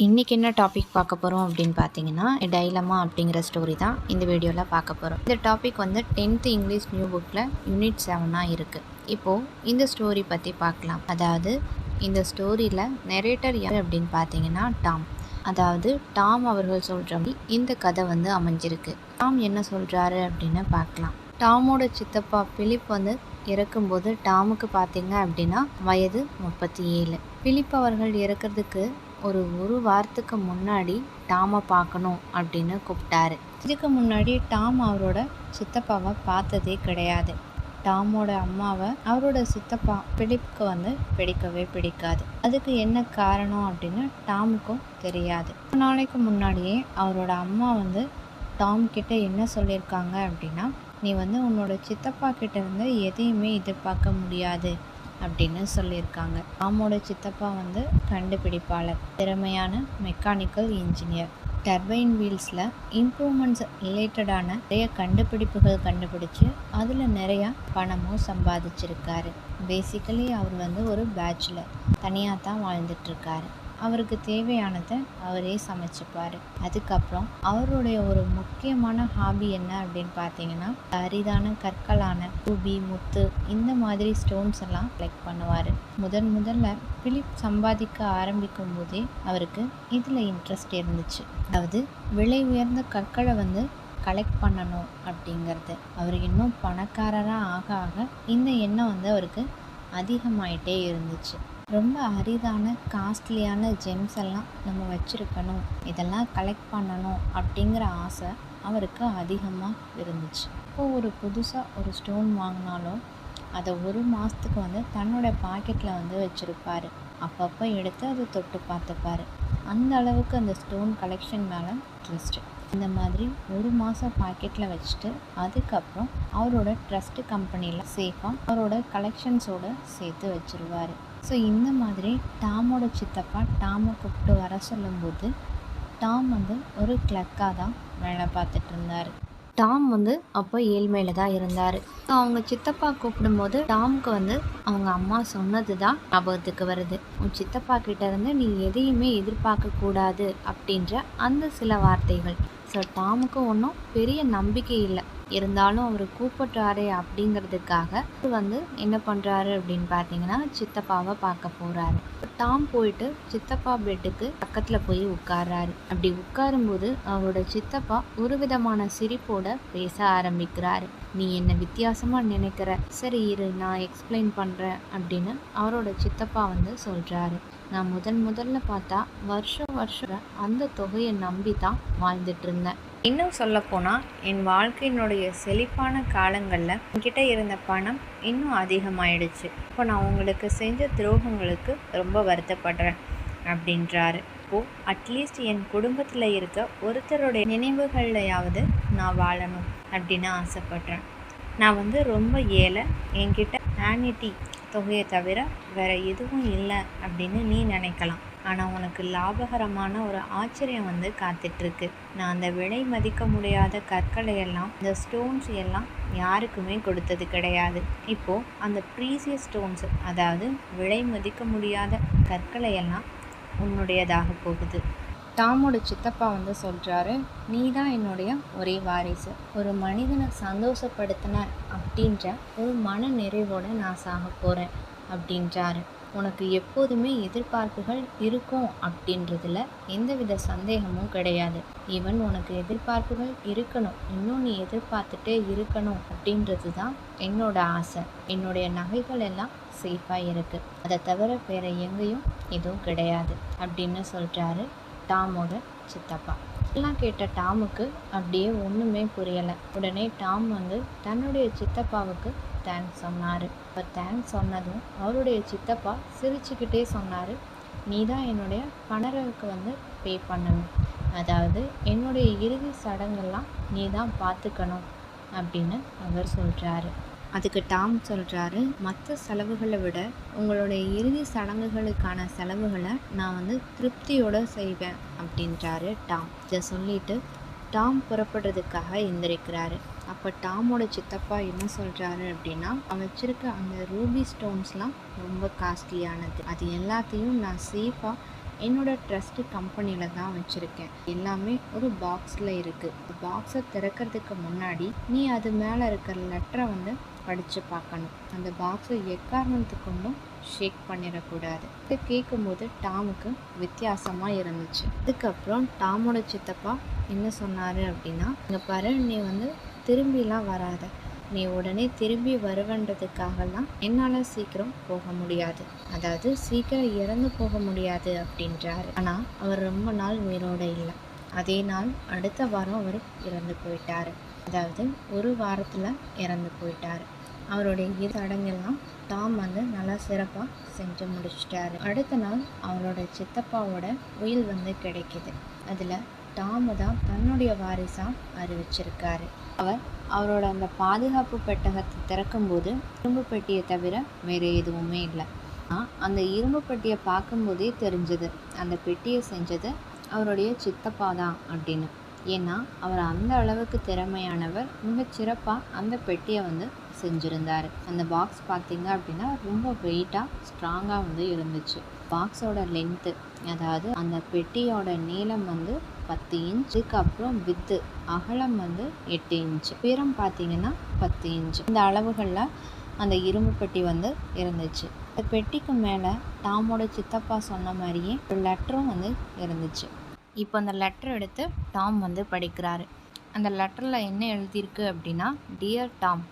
இன்றைக்கி என்ன டாபிக் பார்க்க போகிறோம் அப்படின்னு பார்த்தீங்கன்னா டைலமா அப்படிங்கிற ஸ்டோரி தான் இந்த வீடியோவில் பார்க்க போகிறோம் இந்த டாபிக் வந்து டென்த்து இங்கிலீஷ் நியூ புக்கில் யூனிட் செவனாக இருக்குது இப்போது இந்த ஸ்டோரி பற்றி பார்க்கலாம். அதாவது இந்த ஸ்டோரியில் நெரேட்டர் யார் அப்படின்னு பார்த்தீங்கன்னா டாம் அதாவது டாம் அவர்கள் சொல்கிற இந்த கதை வந்து அமைஞ்சிருக்கு. டாம் என்ன சொல்கிறாரு அப்படின்னு பார்க்கலாம். டாமோட சித்தப்பா பிலிப் வந்து இறக்கும்போது டாமுக்கு பார்த்தீங்க அப்படின்னா வயது முப்பத்தி ஏழு. பிலிப் அவர்கள் இறக்கிறதுக்கு ஒரு ஒரு வாரத்துக்கு முன்னாடி டாமை பார்க்கணும் அப்படின்னு கூப்பிட்டாரு. இதுக்கு முன்னாடி டாம் அவரோட சித்தப்பாவை பார்த்ததே கிடையாது. டாமோட அம்மாவை அவரோட சித்தப்பா பிடிப்புக்கு வந்து பிடிக்கவே பிடிக்காது. அதுக்கு என்ன காரணம் அப்படின்னு டாமுக்கும் தெரியாது. நாளைக்கு முன்னாடியே அவரோட அம்மா வந்து டாம் கிட்ட என்ன சொல்லியிருக்காங்க அப்படின்னா நீ வந்து உன்னோட சித்தப்பா கிட்ட இருந்து எதையுமே எதிர்பார்க்க முடியாது. அப்படின்னு சொல்லியிருக்காங்க. டாமோட சித்தப்பா வந்து கண்டுபிடிப்பாளர். திறமையான மெக்கானிக்கல் இன்ஜினியர் டர்பைன் வீல்ஸில் இம்ப்ரூவ்மெண்ட்ஸ் ரிலேட்டடான நிறைய கண்டுபிடிப்புகள் கண்டுபிடிச்சு அதில் நிறையா பணமும் சம்பாதிச்சிருக்காரு. பேசிக்கலி அவர் வந்து ஒரு பேச்சுலர் தனியாக தான் வாழ்ந்துட்டுருக்காரு அவருக்கு தேவையானதை அவரே சமைச்சுப்பார். அதுக்கப்புறம் அவருடைய ஒரு முக்கியமான ஹாபி என்ன அப்படின்னு பார்த்தீங்கன்னா அரிதான கற்களான ரூபி முத்து இந்த மாதிரி ஸ்டோன்ஸ் எல்லாம் கலெக்ட் பண்ணுவார். முதன் முதல்ல பிலிப் சம்பாதிக்க ஆரம்பிக்கும் போதே அவருக்கு இதில் இன்ட்ரெஸ்ட் இருந்துச்சு. அதாவது விலை உயர்ந்த கற்களை வந்து கலெக்ட் பண்ணணும் அப்படிங்கிறது. அவர் இன்னும் பணக்காரராக ஆக ஆக இந்த எண்ணம் வந்து அவருக்கு அதிகமாயிட்டே இருந்துச்சு. ரொம்ப அரிதான காஸ்ட்லியான ஜெம்ஸ் எல்லாம் நம்ம வச்சுருக்கணும். இதெல்லாம் கலெக்ட் பண்ணணும் அப்படிங்கிற ஆசை அவருக்கு அதிகமாக இருந்துச்சு. இப்போ ஒரு புதுசாக ஒரு ஸ்டோன் வாங்கினாலும் அதை ஒரு மாதத்துக்கு வந்து தன்னோட பாக்கெட்டில் வந்து வச்சுருப்பார். அப்பப்போ எடுத்து அதை தொட்டு பார்த்துப்பார். அந்த அளவுக்கு அந்த ஸ்டோன் கலெக்ஷன் மேலே ட்ரஸ்ட்டு இந்த மாதிரி ஒரு மாதம் பாக்கெட்டில் வச்சுட்டு அதுக்கப்புறம் அவரோட ட்ரஸ்ட்டு கம்பெனியில் சேஃபாக அவரோட கலெக்ஷன்ஸோடு சேர்த்து வச்சுருவார். ஸோ இந்த மாதிரி டாமோட சித்தப்பா டாமை கூப்பிட்டு வர சொல்லும்போது டாம் வந்து ஒரு கிளக்காக தான் வேலை பார்த்துட்டு இருந்தார். டாம் வந்து அப்போ ஏழ்மையில் தான் இருந்தார். அவங்க சித்தப்பா கூப்பிடும்போது டாமுக்கு வந்து அவங்க அம்மா சொன்னது தான் ஞாபகத்துக்கு வருது. உன் சித்தப்பா கிட்டேருந்து நீ எதையுமே எதிர்பார்க்க கூடாது அப்படின்ற அந்த சில வார்த்தைகள். ஸோ டாமுக்கு ஒன்றும் பெரிய நம்பிக்கை இல்லை. இருந்தாலும் அவர் கூப்பிட்றாரு அப்படிங்கிறதுக்காக வந்து என்ன பண்ணுறாரு அப்படின்னு பார்த்தீங்கன்னா சித்தப்பாவை பார்க்க போகிறாரு டாம் போயிட்டு சித்தப்பா பெட்டுக்கு பக்கத்தில் போய் உட்கார்றாரு. அப்படி உட்காரும்போது அவரோட சித்தப்பா ஒரு விதமான சிரிப்போட பேச ஆரம்பிக்கிறாரு. நீ என்ன வித்தியாசமாக நினைக்கிற? சரி இரு நான் எக்ஸ்பிளைன் பண்ணுறேன் அப்படின்னு அவரோட சித்தப்பா வந்து சொல்கிறாரு நான் முதன் முதல்ல பார்த்தா வருஷம் வருஷம் அந்த தொகையை நம்பி தான் வாழ்ந்துட்டு இருந்தேன் இன்னும் சொல்லப்போனால் என் வாழ்க்கையினுடைய செழிப்பான காலங்களில் என்கிட்ட இருந்த பணம் இன்னும் அதிகமாயிடுச்சு. இப்போ நான் உங்களுக்கு செஞ்ச துரோகங்களுக்கு ரொம்ப வருத்தப்படுறேன் அப்படின்றாரு. இப்போது அட்லீஸ்ட் என் குடும்பத்தில் இருக்க ஒருத்தருடைய நினைவுகள்லையாவது நான் வாழணும் அப்படின்னு ஆசைப்பட்றேன். நான் வந்து ரொம்ப ஏழை என்கிட்ட ஆனிட்டி தொகையை தவிர வேறு எதுவும் இல்லை அப்படின்னு நீ நினைக்கலாம். ஆனால் உனக்கு லாபகரமான ஒரு ஆச்சரியம் வந்து காத்துட்ருக்கு. நான் அந்த விலை மதிக்க முடியாத கற்களை எல்லாம் இந்த ஸ்டோன்ஸ் எல்லாம் யாருக்குமே கொடுத்தது கிடையாது. இப்போது அந்த ப்ரீசியஸ் ஸ்டோன்ஸ் அதாவது விலை மதிக்க முடியாத கற்களை எல்லாம் உன்னுடையதாக போகுது. டாமோட சித்தப்பா வந்து சொல்கிறாரு நீ தான் என்னுடைய ஒரே வாரிசு. ஒரு மனிதனை சந்தோஷப்படுத்தின அப்படின்ற ஒரு மன நிறைவோடு நான் சாக போகிறேன் அப்படின்றாரு. உனக்கு எப்போதுமே எதிர்பார்ப்புகள் இருக்கும் அப்படின்றதுல எந்தவித சந்தேகமும் கிடையாது. ஈவன் உனக்கு எதிர்பார்ப்புகள் இருக்கணும். இன்னும் நீ எதிர்பார்த்துட்டே இருக்கணும் அப்படின்றது தான் என்னோட ஆசை. என்னுடைய நகைகள் எல்லாம் சேஃபாக இருக்குது அதை தவிர வேறு எங்கேயும் எதுவும் கிடையாது அப்படின்னு சொல்கிறாரு டாமோட சித்தப்பா. எல்லாம் கேட்ட டாமுக்கு அப்படியே ஒன்றுமே புரியலை. உடனே டாம் வந்து தன்னுடைய சித்தப்பாவுக்கு தேங்க்ஸ் சொன்னார். இப்போ தேங்க்ஸ் சொன்னதும் அவருடைய சித்தப்பா சிரிச்சுக்கிட்டே சொன்னார். நீ தான் என்னுடைய பணருக்கு வந்து பே பண்ணணும். அதாவது என்னுடைய இறுதி சடங்கெல்லாம் நீ தான் பார்த்துக்கணும் அப்படின்னு அவர் சொல்கிறாரு அதுக்கு டாம் சொல்கிறாரு மற்ற செலவுகளை விட உங்களுடைய இறுதி சடங்குகளுக்கான செலவுகளை நான் வந்து திருப்தியோடு செய்வேன் அப்படின்றாரு டாம். இதை சொல்லிட்டு டாம் புறப்படுறதுக்காக எந்திரிக்கிறாரு. அப்போ டாமோட சித்தப்பா என்ன சொல்கிறாரு அப்படின்னா அவன் வச்சுருக்க அந்த ரூபி ஸ்டோன்ஸ்லாம் ரொம்ப காஸ்ட்லியானது. அது எல்லாத்தையும் நான் சேஃபாக என்னோடய ட்ரஸ்ட்டு கம்பெனியில் தான் வச்சுருக்கேன். எல்லாமே ஒரு பாக்ஸில் இருக்குது பாக்ஸை திறக்கிறதுக்கு முன்னாடி நீ அது மேலே இருக்கிற லெட்டரை வந்து படித்து பார்க்கணும். அந்த பாக்ஸை எக்காரணத்து கொண்டும் ஷேக் பண்ணிடக்கூடாது. இது கேட்கும்போது டாமுக்கு வித்தியாசமாக இருந்துச்சு. அதுக்கப்புறம் டாமோட சித்தப்பா என்ன சொன்னார் அப்படின்னா இங்கே பாரு நீ வந்து திரும்பிலாம் வராத. நீ உடனே திரும்பி வருவன்றதுக்காகலாம் என்னால் சீக்கிரம் போக முடியாது. அதாவது சீக்கிரம் இறந்து போக முடியாது அப்படின்றாரு. ஆனால் அவர் ரொம்ப நாள் உயிரோடு இல்லை. அதே நாள் அடுத்த வாரம் அவர் இறந்து போயிட்டார். அதாவது ஒரு வாரத்தில் இறந்து போயிட்டார். அவருடைய இரு சடங்கெல்லாம் டாம் வந்து நல்லா சிறப்பாக செஞ்சு முடிச்சிட்டாரு. அடுத்த நாள் அவரோட சித்தப்பாவோட உயில் வந்து கிடைக்கிது. அதில் டாமு தான் தன்னுடைய வாரிசாக அறிவிச்சிருக்காரு. அவர் அவரோட அந்த பாதுகாப்பு பெட்டகத்தை திறக்கும்போது இரும்பு பெட்டியை தவிர வேறு எதுவுமே இல்லை. அந்த இரும்பு பெட்டியை பார்க்கும்போதே தெரிஞ்சது அந்த பெட்டியை செஞ்சது அவருடைய சித்தப்பா தான் அப்படின்னு. ஏன்னா அவர் அந்த அளவுக்கு திறமையானவர் மிகச்சிறப்பாக அந்த பெட்டியை வந்து செஞ்சுருந்தார். அந்த பாக்ஸ் பார்த்திங்க அப்படின்னா ரொம்ப வெயிட்டாக ஸ்ட்ராங்காக வந்து இருந்துச்சு. பாக்ஸோட லென்த்து அதாவது அந்த பெட்டியோட நீளம் வந்து பத்து இன்ச்சுக்கு அப்புறம் வித்து அகலம் வந்து எட்டு இன்ச்சு. உயரம் பார்த்தீங்கன்னா பத்து இன்ச்சு. இந்த அளவுகளில் அந்த இரும்பு பெட்டி வந்து இருந்துச்சு. இந்த பெட்டிக்கு மேலே டாமோட சித்தப்பா சொன்ன மாதிரியே ஒரு லெட்டரும் வந்து இருந்துச்சு. இப்போ அந்த லெட்டர் எடுத்து டாம் வந்து படிக்கிறாரு. அந்த லெட்டரில் என்ன எழுதியிருக்கு அப்படின்னா டியர் டாம்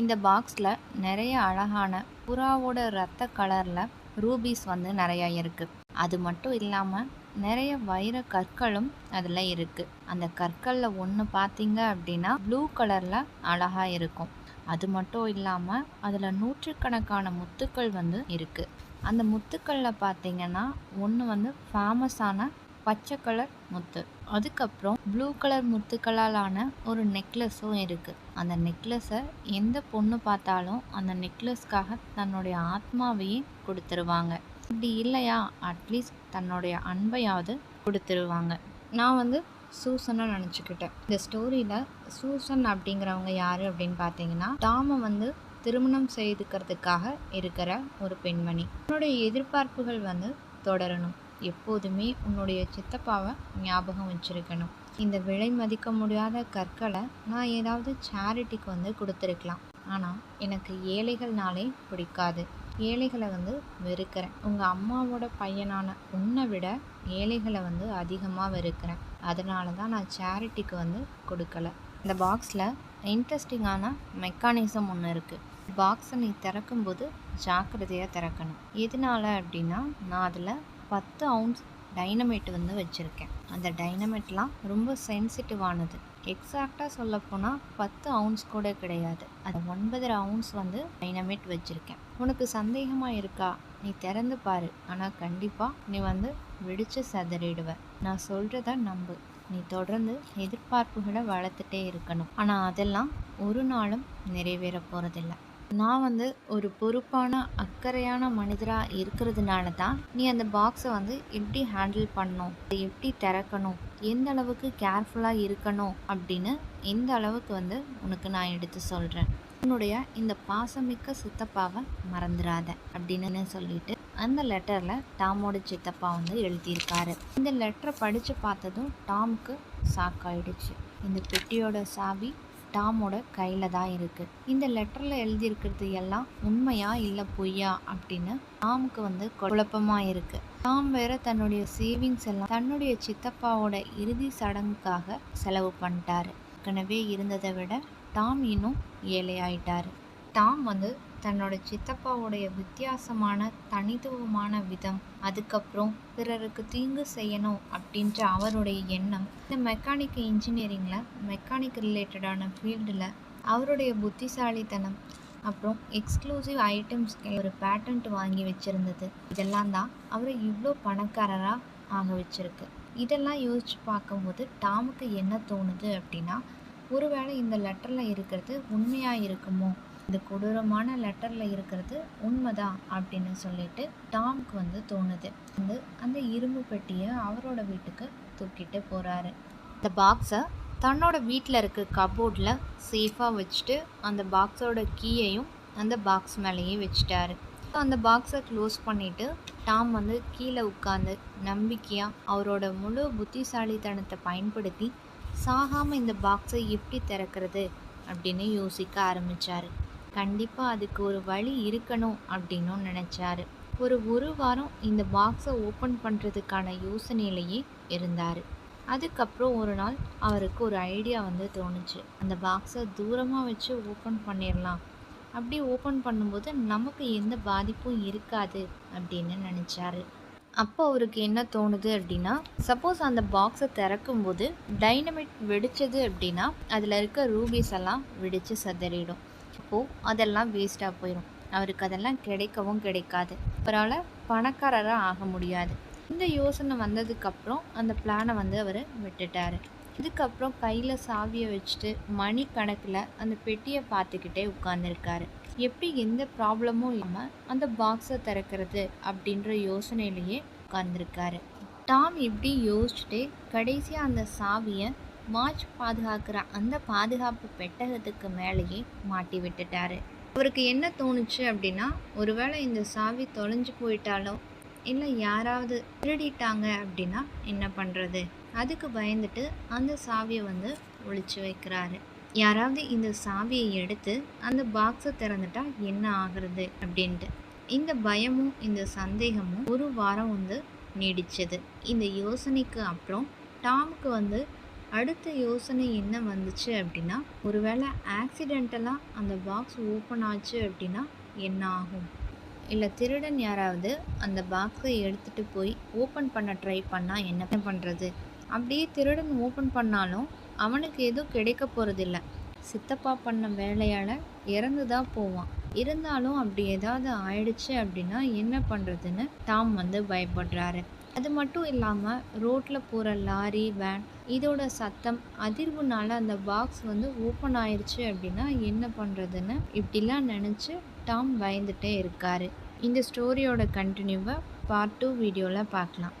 இந்த பாக்ஸில் நிறைய அழகான புறாவோட ரத்த கலரில் ரூபீஸ் வந்து நிறையா இருக்குது அது மட்டும் இல்லாமல் நிறைய வைர கற்களும் அதில் இருக்குது அந்த கற்களில் ஒன்று பார்த்தீங்க அப்படின்னா ப்ளூ கலரில் அழகாக இருக்கும். அது மட்டும் இல்லாமல் அதில் நூற்றுக்கணக்கான முத்துக்கள் வந்து இருக்குது அந்த முத்துக்களில் பார்த்தீங்கன்னா ஒன்று வந்து ஃபேமஸான பச்சை கலர் முத்து. அதுக்கப்புறம் ப்ளூ கலர் முத்துக்களால் ஆன ஒரு நெக்லஸும் இருக்குது அந்த நெக்லஸை எந்த பொண்ணு பார்த்தாலும் அந்த நெக்லஸ்க்காக தன்னுடைய ஆத்மாவையே கொடுத்துருவாங்க. அப்படி இல்லையா? அட்லீஸ்ட் தன்னுடைய அன்பையாவது கொடுத்துருவாங்க. நான் வந்து சூசனை நினச்சிக்கிட்டேன். இந்த ஸ்டோரியில் சூசன் அப்படிங்கிறவங்க யார் அப்படின்னு பார்த்தீங்கன்னா டாமை வந்து திருமணம் செய்துக்கிறதுக்காக இருக்கிற ஒரு பெண்மணி. என்னுடைய எதிர்பார்ப்புகள் வந்து தொடரணும். எப்போதுமே உன்னுடைய சித்தப்பாவை ஞாபகம் வச்சுருக்கணும். இந்த விலை மதிக்க முடியாத கற்களை நான் ஏதாவது சேரிட்டிக்கு வந்து கொடுத்துருக்கலாம். ஆனால் எனக்கு ஏழைகள்னாலே பிடிக்காது. ஏழைகளை வந்து வெறுக்கிறேன். உங்கள் அம்மாவோட பையனான உன்னை விட ஏழைகளை வந்து அதிகமாக வெறுக்கிறேன். அதனால தான் நான் சேரிட்டிக்கு வந்து கொடுக்கல. இந்த பாக்ஸில் இன்ட்ரெஸ்டிங்கான மெக்கானிசம் ஒன்று இருக்குது பாக்ஸை நீ திறக்கும்போது ஜாக்கிரதையாக திறக்கணும். எதனால அப்படின்னா நான் அதில் பத்து அவுன்ஸ் டைனமேட் வந்து வச்சுருக்கேன். அந்த டைனமேட்லாம் ரொம்ப சென்சிட்டிவானது எக்ஸாக்டாக சொல்லப்போனால் பத்து அவுன்ஸ் கூட கிடையாது. அது ஒன்பதரை அவுன்ஸ் வந்து டைனமேட் வச்சுருக்கேன். உனக்கு சந்தேகமாக இருக்கா? நீ திறந்து பாரு. ஆனால் கண்டிப்பாக நீ வந்து வெடிச்சு சதறிடுவ. நான் சொல்கிறத நம்பு. நீ தொடர்ந்து எதிர்பார்ப்புகளை வளர்த்துட்டே இருக்கணும். ஆனால் அதெல்லாம் ஒரு நாளும் நிறைவேற போகிறதில்ல நான் வந்து ஒரு பொறுப்பான அக்கறையான மனிதராக இருக்கிறதுனால தான் நீ அந்த பாக்ஸை வந்து எப்படி ஹேண்டில் பண்ணணும்? அதை எப்படி திறக்கணும்? எந்த அளவுக்கு கேர்ஃபுல்லாக இருக்கணும்? அப்படின்னு எந்த அளவுக்கு வந்து உனக்கு நான் எடுத்து சொல்கிறேன் உன்னுடைய இந்த பாசமிக்க சித்தப்பாவை மறந்துடாத அப்படின்னு சொல்லிட்டு அந்த லெட்டரில் டாமோட சித்தப்பா வந்து எழுதியிருக்காரு. இந்த லெட்டரை படித்து பார்த்ததும் டாமுக்கு சாக்காயிடுச்சு இந்த பெட்டியோட சாவி டாமோட கையில் தான் இருக்குது இந்த லெட்டரில் எழுதியிருக்கிறது எல்லாம் உண்மையா இல்லை பொய்யா அப்படின்னு டாமுக்கு வந்து குழப்பமாக இருக்குது டாம் வேற தன்னுடைய சேவிங்ஸ் எல்லாம் தன்னுடைய சித்தப்பாவோட இறுதி சடங்குக்காக செலவு பண்ணிட்டாரு. ஏற்கனவே இருந்ததை விட டாம் இன்னும் ஏழையாயிட்டாரு. டாம் வந்து தன்னோட சித்தப்பாவுடைய வித்தியாசமான தனித்துவமான விதம் அதுக்கப்புறம் பிறருக்கு தீங்கு செய்யணும் அப்படின்ற அவருடைய எண்ணம் இந்த மெக்கானிக் இன்ஜினியரிங்கில் மெக்கானிக் ரிலேட்டடான ஃபீல்டில் அவருடைய புத்திசாலித்தனம் அப்புறம் எக்ஸ்க்ளூசிவ் ஐட்டம்ஸ் ஒரு பேட்டன்ட் வாங்கி வச்சுருந்தது. இதெல்லாம் தான் அவரை இவ்வளோ பணக்காரராக ஆக வச்சிருக்கு. இதெல்லாம் யோசித்து பார்க்கும்போது டாமுக்கு என்ன தோணுது அப்படின்னா ஒருவேளை இந்த லெட்டரில் இருக்கிறது உண்மையாக இருக்குமோ இந்த கொடூரமான லெட்டரில் இருக்கிறது உண்மைதான் அப்படின்னு சொல்லிட்டு டாம்க்கு வந்து தோணுது. வந்து அந்த இரும்பு பெட்டியை அவரோட வீட்டுக்கு தூக்கிட்டு போகிறாரு இந்த பாக்ஸை தன்னோட வீட்டில் இருக்க கபோர்டில் சேஃபாக வச்சுட்டு அந்த பாக்ஸோட கீயையும் அந்த பாக்ஸ் மேலேயே வச்சுட்டாரு. அந்த பாக்ஸை க்ளோஸ் பண்ணிவிட்டு டாம் வந்து கீழே உட்காந்து நம்பிக்கையாக அவரோட முழு புத்திசாலித்தனத்தை பயன்படுத்தி சாகாமல் இந்த பாக்ஸை எப்படி திறக்கிறது அப்படின்னு யோசிக்க ஆரம்பித்தார் கண்டிப்பாக அதுக்கு ஒரு வழி இருக்கணும் அப்படின்னும் நினச்சாரு. ஒரு ஒரு வாரம் இந்த பாக்ஸை ஓப்பன் பண்ணுறதுக்கான யோசனையிலேயே இருந்தார். அதுக்கப்புறம் ஒரு நாள் அவருக்கு ஒரு ஐடியா வந்து தோணுச்சு. அந்த பாக்ஸை தூரமாக வச்சு ஓப்பன் பண்ணிடலாம் அப்படி ஓப்பன் பண்ணும்போது நமக்கு எந்த பாதிப்பும் இருக்காது அப்படின்னு நினச்சாரு. அப்போ அவருக்கு என்ன தோணுது அப்படின்னா சப்போஸ் அந்த பாக்ஸை திறக்கும்போது டைனமிட் வெடிச்சது அப்படின்னா அதில் இருக்க ரூபீஸ் எல்லாம் வெடித்து சதறிடும். அப்போது அதெல்லாம் வேஸ்ட்டாக போயிடும் அவருக்கு அதெல்லாம் கிடைக்கவும் கிடைக்காது. அவரால் பணக்காரராக ஆக முடியாது. இந்த யோசனை வந்ததுக்கப்புறம் அந்த பிளானை வந்து அவர் விட்டுட்டார். இதுக்கப்புறம் கையில் சாவியை வச்சுட்டு மணி கணக்கில் அந்த பெட்டியை பார்த்துக்கிட்டே உட்காந்துருக்காரு எப்படி எந்த ப்ராப்ளமும் இல்லாமல் அந்த பாக்ஸை திறக்கிறது அப்படின்ற யோசனையிலேயே உட்காந்துருக்காரு டாம் இப்படி யோசிச்சுட்டே கடைசியாக அந்த சாவியை வாட்ச் பாதுகாக்கிற அந்த பாதுகாப்பு பெட்டகத்துக்கு மேலேயே மாட்டி விட்டுட்டாரு. அவருக்கு என்ன தோணுச்சு அப்படின்னா ஒருவேளை இந்த சாவி தொலைஞ்சு போயிட்டாலோ இல்லை யாராவது திருடிட்டாங்க அப்படின்னா என்ன பண்ணுறது அதுக்கு பயந்துட்டு அந்த சாவியை வந்து ஒழிச்சு வைக்கிறாரு. யாராவது இந்த சாவியை எடுத்து அந்த பாக்ஸை திறந்துட்டா என்ன ஆகுறது அப்படின்ட்டு. இந்த பயமும் இந்த சந்தேகமும் ஒரு வாரம் வந்து நீடிச்சது. இந்த யோசனைக்கு அப்புறம் டாமுக்கு வந்து அடுத்த யோசனை என்ன வந்துச்சு அப்படின்னா ஒருவேளை ஆக்சிடென்டலாக அந்த பாக்ஸ் ஓப்பன் ஆச்சு அப்படின்னா என்ன ஆகும்? இல்லை திருடன் யாராவது அந்த பாக்ஸை எடுத்துகிட்டு போய் ஓப்பன் பண்ண ட்ரை பண்ணால் என்ன பண்ணுறது அப்படியே திருடன் ஓப்பன் பண்ணாலும் அவனுக்கு எதுவும் கிடைக்க போகிறதில்ல சித்தப்பா பண்ண வேலையால் இறந்து தான் போவான். இருந்தாலும் அப்படி ஏதாவது ஆயிடுச்சு அப்படின்னா என்ன பண்ணுறதுன்னு தாம் வந்து பயப்படுறாரு. அது மட்டும் இல்லாமல் ரோட்டில் போகிற லாரி வேன் இதோட சத்தம் அதிர்வுனால அந்த பாக்ஸ் வந்து ஓப்பன் ஆயிடுச்சு அப்படின்னா என்ன பண்ணுறதுன்னு இப்படிலாம் நினச்சி டாம் பயந்துட்டே இருக்காரு. இந்த ஸ்டோரியோட கண்டினியூவை பார்ட் டூ வீடியோவில் பார்க்கலாம்.